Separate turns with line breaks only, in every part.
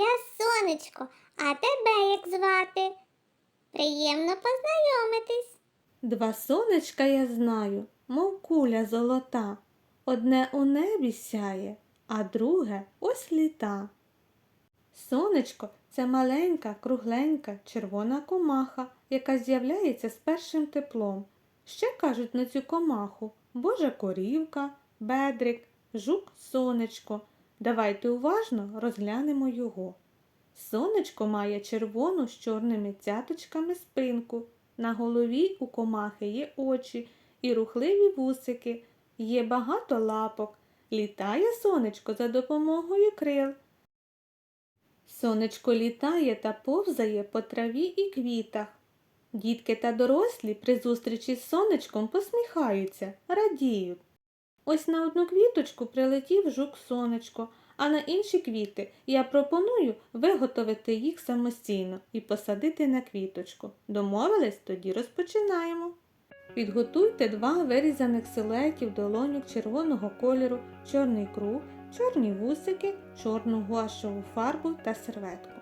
Я сонечко, а тебе як звати? Приємно познайомитись.
Два сонечка я знаю, мов куля золота. Одне у небі сяє, а друге ось літа. Сонечко це маленька, кругленька, червона комаха, яка з'являється з першим теплом. Ще кажуть на цю комаху Божа корівка, бедрик, жук сонечко. Давайте уважно розглянемо його. Сонечко має червону з чорними цяточками спинку. На голові у комахи є очі і рухливі вусики, є багато лапок. Літає сонечко за допомогою крил. Сонечко літає та повзає по траві і квітах. Дітки та дорослі при зустрічі з сонечком посміхаються, радіють. Ось на одну квіточку прилетів жук сонечко, а на інші квіти я пропоную виготовити їх самостійно і посадити на квіточку. Домовились? Тоді розпочинаємо. Підготуйте два вирізаних силуетів долоньок червоного кольору, чорний круг, чорні вусики, чорну гуашеву фарбу та серветку.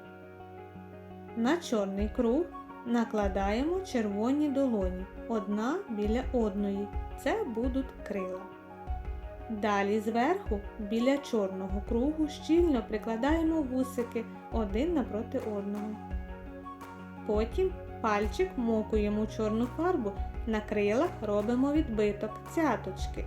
На чорний круг накладаємо червоні долоні, одна біля одної. Це будуть крила. Далі зверху біля чорного кругу щільно прикладаємо вусики один напроти одного. Потім пальчик мокуємо чорну фарбу, на крилах робимо відбиток цяточки.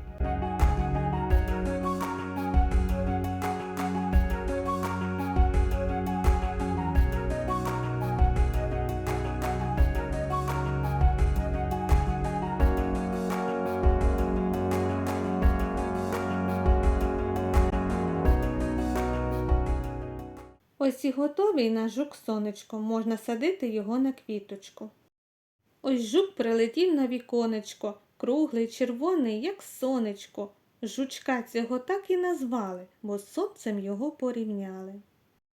Ось і готовий наш жук сонечко, можна садити його на квіточку. Ось жук прилетів на віконечко, круглий, червоний, як сонечко. Жучка цього так і назвали, бо сонцем його порівняли.